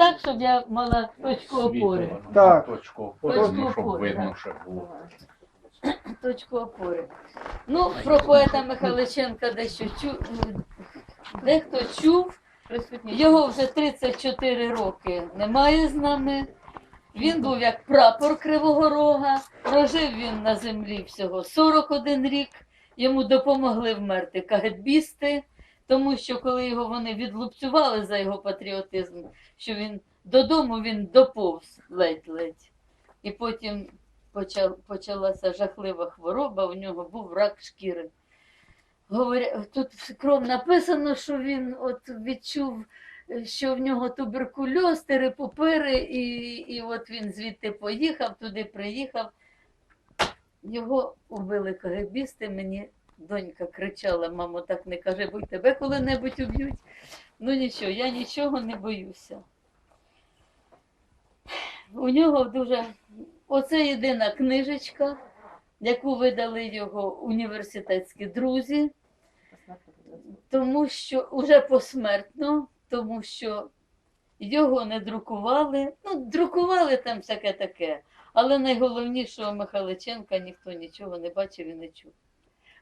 так, щоб я мала точку опори. Так. Точку опори, Точку ну, щоб опори, видно, так. що було. Точку опори. Ну, про поета Михайличенка дещо чув. Дехто чув. Його вже 34 роки немає з нами. Він був як прапор Кривого Рога. Прожив він на землі всього 41 рік. Йому допомогли вмерти кагетбісти, тому що коли його вони відлупцювали за його патріотизм, що він додому він доповз ледь-ледь. І потім почалася жахлива хвороба, у нього був рак шкіри. Тут кром написано, що він от відчув, що в нього туберкульоз, терепопири, і, і от він звідти поїхав, туди приїхав. Його убили КГБісти, мені донька кричала, мамо, так не кажи, бо й тебе коли-небудь уб'ють. Ну нічого, я нічого не боюся. У нього дуже оце єдина книжечка, яку видали його університетські друзі, тому що уже посмертно, тому що його не друкували. Ну, друкували там всяке таке, але найголовнішого Михайличенка ніхто нічого не бачив і не чув.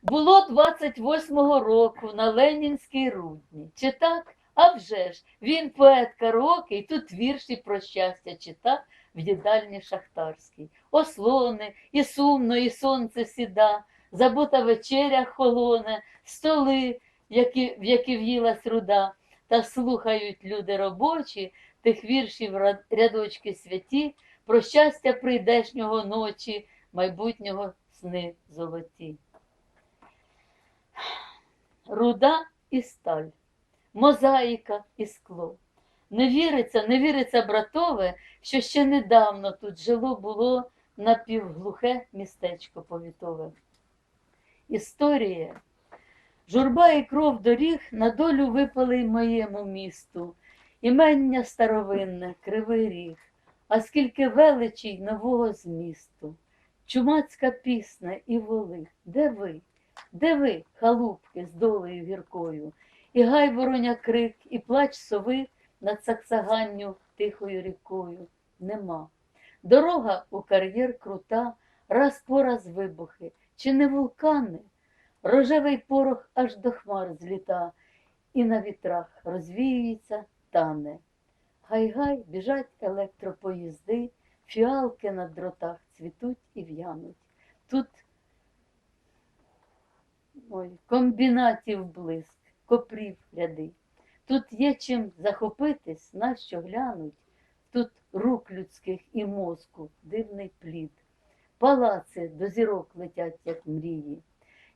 Було 28-го року на Ленінській рудні. Чи так? А вже ж, він поет караоке, і тут вірші про щастя читав в їдальні шахтарській. Ослони, і сумно, і сонце сіда, забута вечеря холоне, столи, які, в які в'їлась руда, та слухають люди робочі тих віршів рядочки святі, про щастя прийдешнього ночі, майбутнього сни золоті. Руда і сталь, мозаїка і скло. Не віриться, не віриться, братове, що ще недавно тут жило було напівглухе містечко повітове. Історія. Журба і кров доріг на долю випали й моєму місту. Імення старовинне, кривий ріг, а скільки величій нового змісту. Чумацька пісня і воли. Де ви? Де ви, халупки з долею гіркою? І гай вороня крик, і плач сови над саксаганню тихою рікою. Нема. Дорога у кар'єр крута, раз по раз вибухи, чи не вулкани? Рожевий порох аж до хмар зліта, і на вітрах розвіюється, тане. Гай-гай біжать електропоїзди, фіалки на дротах цвітуть і в'януть. Тут ой, комбінатів блиск, копрів ряди. Тут є чим захопитись, на що глянуть. Тут рук людських і мозку дивний плід. Палаци до зірок летять, як мрії.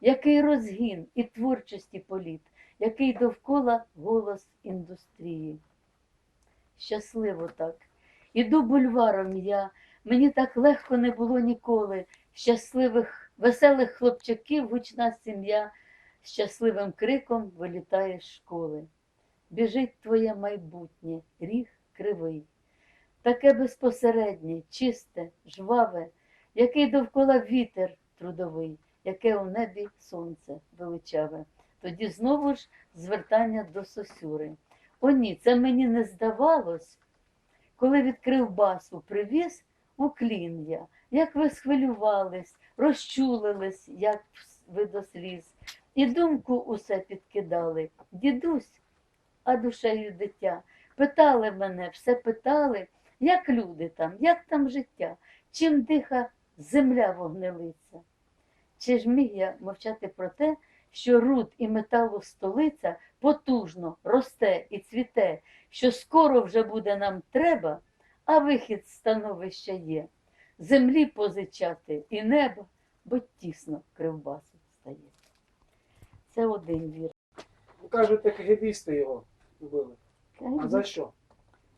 Який розгін і творчості політ, який довкола голос індустрії. Щасливо так. Іду бульваром я, мені так легко не було ніколи. Щасливих, веселих хлопчаків гучна сім'я щасливим криком вилітає з школи. Біжить твоє майбутнє, ріг кривий, таке безпосереднє, чисте, жваве, який довкола вітер трудовий, яке у небі сонце величаве. Тоді знову ж звертання до сосюри. О ні, це мені не здавалось, коли відкрив басу, привіз у клін я, як ви схвилювались, розчулились, як ви до сліз, і думку усе підкидали. Дідусь, а душею дитя. Питали мене, все питали, як люди там, як там життя, чим диха земля вогнелиця. Чи ж міг я мовчати про те, що руд і металу столиця потужно росте і цвіте, що скоро вже буде нам треба, а вихід з становища є. Землі позичати і небо, бо тісно кривбасу стає. Це один вір. Ви кажете, кгбісти його вбили. А за що?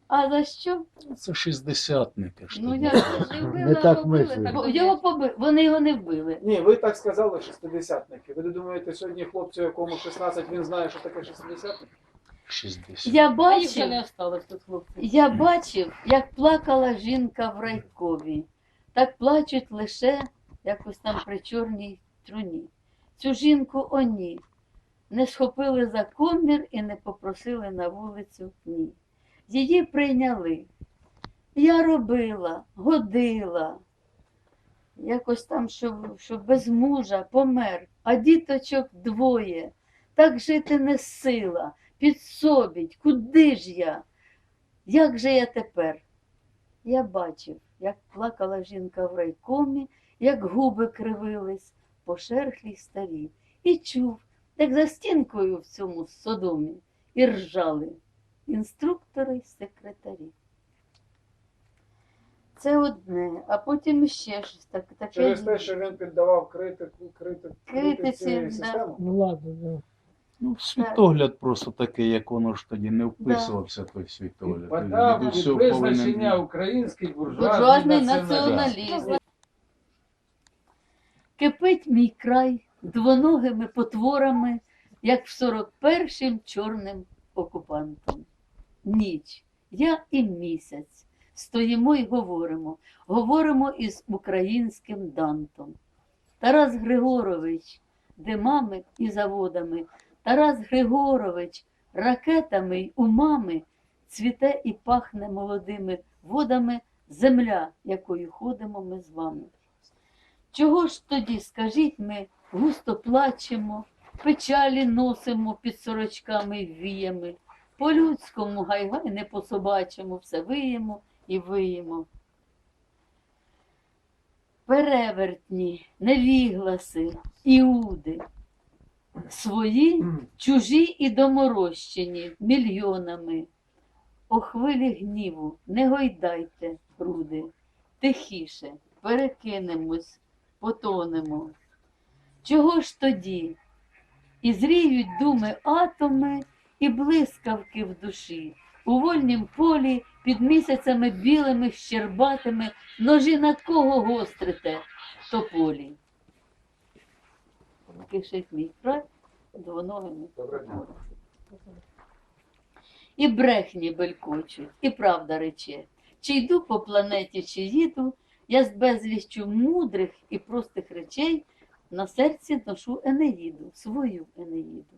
А за що? Це шістдесятники. ж Ну тоді. я ж не так мислили. Бо його поби... Вони його не вбили. Ні, ви так сказали, шестидесятники. Ви думаєте, сьогодні хлопцю, якому 16, він знає, що таке шестидесятник? 60. Я бачив, не осталось тут хлопців. я бачив, як плакала жінка в райкові. Так плачуть лише якось там при чорній труні. Цю жінку оні не схопили за комір і не попросили на вулицю ні. її прийняли. Я робила, годила, якось там, щоб, щоб без мужа помер, а діточок двоє. Так жити не сила, підсобіть, куди ж я? Як же я тепер? Я бачив, як плакала жінка в райкомі, як губи кривились, пошерхлі й старі, і чув, як за стінкою в цьому содомі і ржали інструктори й секретарі. Це одне, а потім ще щось так, таке. Через те, що він піддавав критику, критику, Критиці, критиці да. систему. Ну да. Ну, світогляд просто такий, як воно ж тоді не вписувався той світогляд. Підпадав Від від усього визначення повинен- український Буржуазний буржуазний націоналізм. націоналізм. Кипить мій край двоногими потворами, як в 41-м чорним окупантом. Ніч, я і місяць стоїмо і говоримо, говоримо із українським Дантом. Тарас Григорович димами і заводами, Тарас Григорович ракетами й умами цвіте і пахне молодими водами земля, якою ходимо ми з вами. Чого ж тоді, скажіть, ми густо плачемо, печалі носимо під сорочками віями, по-людському гай-гай не по-собачому все виємо і виємо. Перевертні, невігласи, іуди, свої, чужі і доморощені мільйонами. О хвилі гніву, не гойдайте, груди, тихіше, перекинемось, потонемо. Чого ж тоді? І зріють думи атоми і блискавки в душі, у вольнім полі під місяцями білими, щербатими, ножі на кого гострите тополі. Кишить мій край двоногими. І брехні белькочуть, і правда рече. Чи йду по планеті, чи їду, я з безліччю мудрих і простих речей на серці ношу Енеїду, свою Енеїду.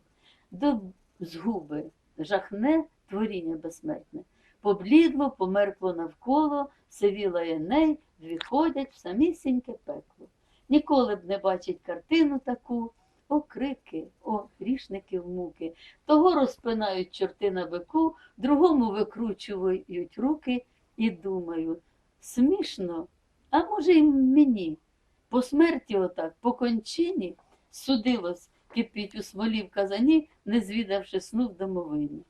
До згуби жахне творіння безсмертне. Поблідло, померкло навколо, сивіла Еней, відходять в самісіньке пекло. Ніколи б не бачить картину таку, о крики, о грішників муки. Того розпинають чорти на бику, другому викручують руки і думаю, смішно, а може й мені. По смерті отак, по кончині, судилось кипіть у смолі в казані, не звідавши сну в домовині.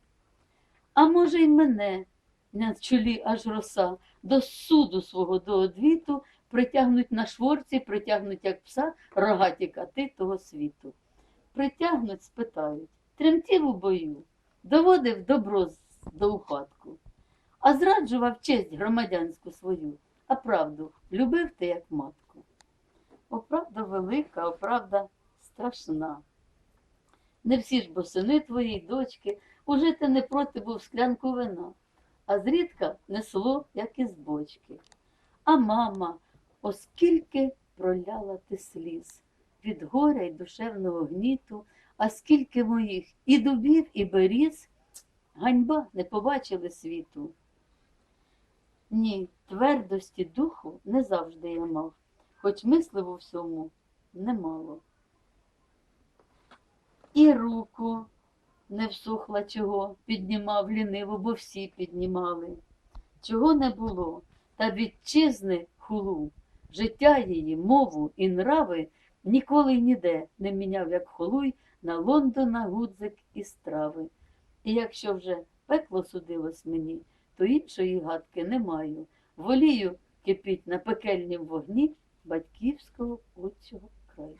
А може й мене, на чолі аж роса, до суду свого до одвіту притягнуть на шворці, притягнуть, як пса, рогаті кати того світу. Притягнуть, спитають, тремтів у бою, доводив добро до упадку, а зраджував честь громадянську свою, а правду любив ти як матку. О, правда велика, о, правда страшна. Не всі ж бо сини твої, дочки, уже ти не проти був склянку вина, а зрідка несло, як із бочки. А мама, оскільки проляла ти сліз від горя й душевного гніту, а скільки моїх і дубів, і беріз, ганьба не побачили світу. Ні, твердості духу не завжди я мав, хоч мислив у всьому немало. І руку не всухла чого, піднімав ліниво, бо всі піднімали. Чого не було, та вітчизни хулу, життя її, мову і нрави ніколи й ніде не міняв, як холуй, на Лондона гудзик і страви. І якщо вже пекло судилось мені, то іншої гадки не маю. Волію кипіть на пекельнім вогні батьківського отчого краю.